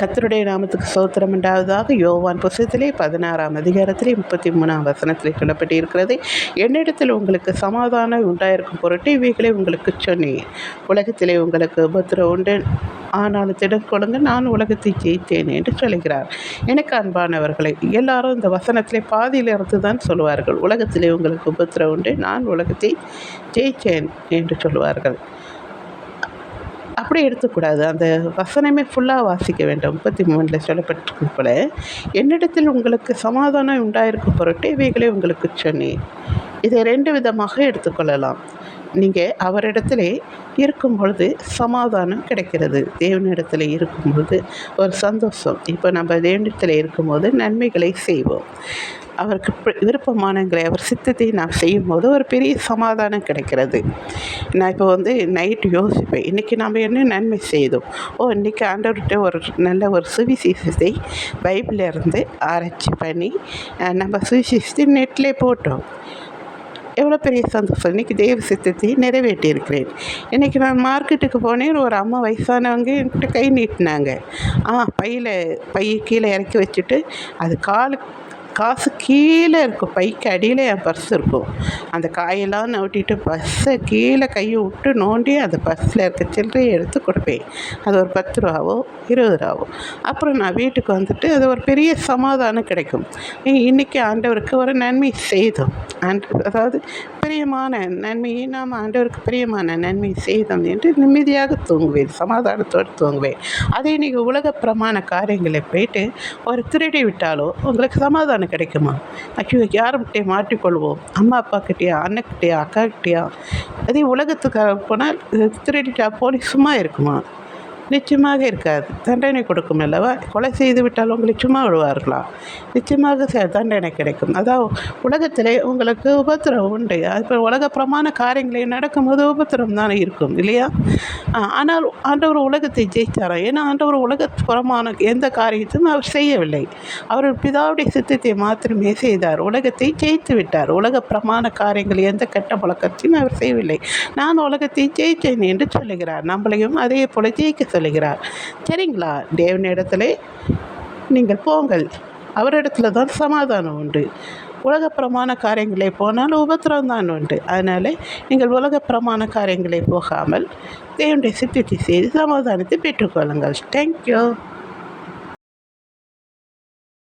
கத்தருடைய நாமத்துக்கு சோத்திரம் உண்டாவதாக யோவான் புசத்திலே பதினாறாம் அதிகாரத்திலே முப்பத்தி மூணாம் வசனத்திலே சொல்லப்பட்டிருக்கிறது. என்னிடத்தில் உங்களுக்கு சமாதானம் உண்டாயிருக்கும் பொருட்டு இவைகளை உங்களுக்கு சொன்னேன். உலகத்திலே உங்களுக்கு உபத்திரம் உண்டு. ஆனாலும் திடம் கொடுங்க நான் உலகத்தை ஜெயித்தேன் என்று சொல்கிறார். எனக்கு அன்பானவர்களை எல்லாரும் இந்த வசனத்திலே பாதியில் இருந்து தான் சொல்லுவார்கள் உலகத்திலே உங்களுக்கு உபத்திரம் உண்டு. நான் உலகத்தை ஜெயித்தேன் என்று சொல்லுவார்கள் அப்படி எடுத்துக்கூடாது. அந்த வசனமே ஃபுல்லாக வாசிக்க வேண்டும். முப்பத்தி மூணில் சொல்லப்பட்டிருக்கும் போல என்னிடத்தில் உங்களுக்கு சமாதானம் உண்டாயிருக்கும் பொருட்டு இவைகளை உங்களுக்கு சொன்னேன். இதை ரெண்டு விதமாக எடுத்துக்கொள்ளலாம். நீங்கள் அவரிடத்திலே இருக்கும் பொழுது சமாதானம் கிடைக்கிறது. தேவனிடத்தில் இருக்கும் பொழுது ஒரு சந்தோஷம். இப்போ நம்ம தேவனிடத்தில் இருக்கும்போது நன்மைகளை செய்வோம். அவருக்கு விருப்பமானங்கிற விருப்பமானங்களை அவர் சித்தத்தை நாம் செய்யும்போது ஒரு பெரிய சமாதானம் கிடைக்கிறது. நான் இப்போ வந்து நைட்டு யோசிப்பேன். இன்றைக்கி நாம் என்ன நன்மை செய்தோம்? ஓ இன்றைக்கி ஆண்டவர்கிட்ட ஒரு நல்ல ஒரு சுவிசேஷத்தை பைபிளிலிருந்து ஆராய்ச்சி பண்ணி நம்ம சுவிசேஷத்தை நெட்டில் போட்டோம். எவ்வளோ பெரிய சந்தோஷம். இன்றைக்கி தெய்வ சித்தத்தை நிறைவேற்றியிருக்கிறேன். இன்றைக்கி நான் மார்க்கெட்டுக்கு போனேன். ஒரு அம்மா வயசானவங்க என்கிட்ட கை நீட்டினாங்க. ஆ பையில் பையை கீழே இறக்கி வச்சுட்டு அது காலு காசு கீழே இருக்கும். பைக்கு அடியில் என் பர்ஸ் இருக்கும். அந்த காயெல்லாம் நோட்டிட்டு பஸ்ஸை கீழே கையை விட்டு நோண்டி அந்த பஸ்ஸில் இருக்க சில்லறையை எடுத்து கொடுப்பேன். அது ஒரு பத்து ரூபாவோ இருபது ரூபாவோ. அப்புறம் நான் வீட்டுக்கு வந்துட்டு அது ஒரு பெரிய சமாதானம் கிடைக்கும். இன்றைக்கி ஆண்டவருக்கு ஒரு நன்மை செய்தோம். ஆண்ட் அதாவது பிரியமான நன்மையை நாம் ஆண்டவருக்கு பிரியமான நன்மை செய்தோம் என்று நிம்மதியாக தூங்குவேன் சமாதானத்தோடு தூங்குவேன். அதே நீங்கள் உலக பிரமாண காரியங்களை போயிட்டு ஒரு திருடி விட்டாலோ உங்களுக்கு சமாதானம் கிடைக்குமா? ஐயோ யாருக்கிட்டே மாட்டிக்கொள்வோம் அம்மா அப்பா கிட்டேயா அண்ணக்கிட்டேயா அக்கா கிட்டேயா? அதே உலகத்துக்கு போனால் திருடிட்டா போலீஸ் சும்மா இருக்குமா? நிச்சயமாக இருக்காது. தண்டனை கொடுக்கும் அல்லவா? கொலை செய்து விட்டால் உங்களை சும்மா விடுவார்களா? நிச்சயமாக தண்டனை கிடைக்கும். அதாவது உலகத்திலே உங்களுக்கு உபத்திரம் உண்டு. இப்போ உலக பிரமாண காரியங்களை நடக்கும்போது உபத்திரம் தானே இருக்கும் இல்லையா? ஆனால் ஆண்டவர் உலகத்தை ஜெயித்தாரா ஏன்னா ஆண்டவர் உலக எந்த காரியத்தையும் அவர் செய்யவில்லை. அவர் பிதாவுடைய சித்தத்தை மாத்திரமே செய்தார். உலகத்தை ஜெயித்து விட்டார். உலக பிரமாண காரியங்கள் எந்த கெட்ட பழக்கத்தையும் அவர் செய்யவில்லை. நான் உலகத்தை ஜெயித்தேன் என்று சொல்லுகிறார். நம்மளையும் அதே போல ஜெயிக்க சொல்லுகிறார். சரிங்களா? தேவனிடத்திலே நீங்கள் போங்கள். அவரிடத்துல தான் சமாதானம் உண்டு. உலகப்பிரமாண காரியங்களை போனால் உபத்திரம் தான் உண்டு. அதனால் நீங்கள் உலகப்பிரமாண காரியங்களை போகாமல் தேவனுடைய சித்தத்தை செய்து சமாதானத்தை பெற்றுக்கொள்ளுங்கள். தேங்க்யூ